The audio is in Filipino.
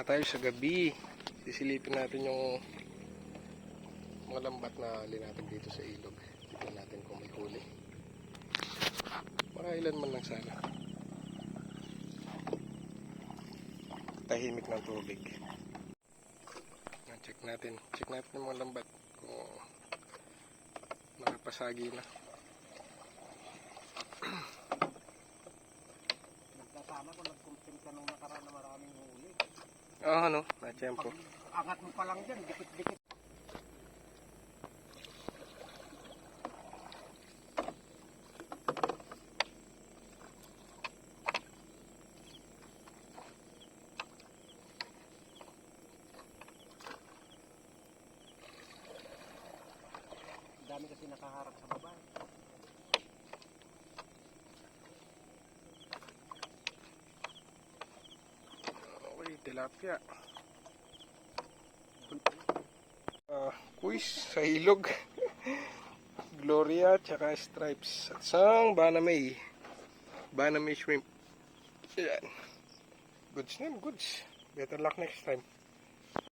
na tayo sa gabi. Sisilipin natin yung mga lambat na hali natin dito sa ilog. Tignan natin kung may huli. Makailan man lang sana. Tahimik ng tubig. Check natin. Check natin yung mga lambat kung nakapasagi na. Nagkasama kung nag-compete ka nung nakaraan. Ah, ano? Na-tempo. Angat mo pa lang dyan, dikit-dikit. Dami kasi nakaharap sa baba. Tilapia. Ah, quiz sa ilog. Gloria tsaka stripes. At sang banamay. Banamay shrimp. Yan. Goods na, goods. Better luck next time.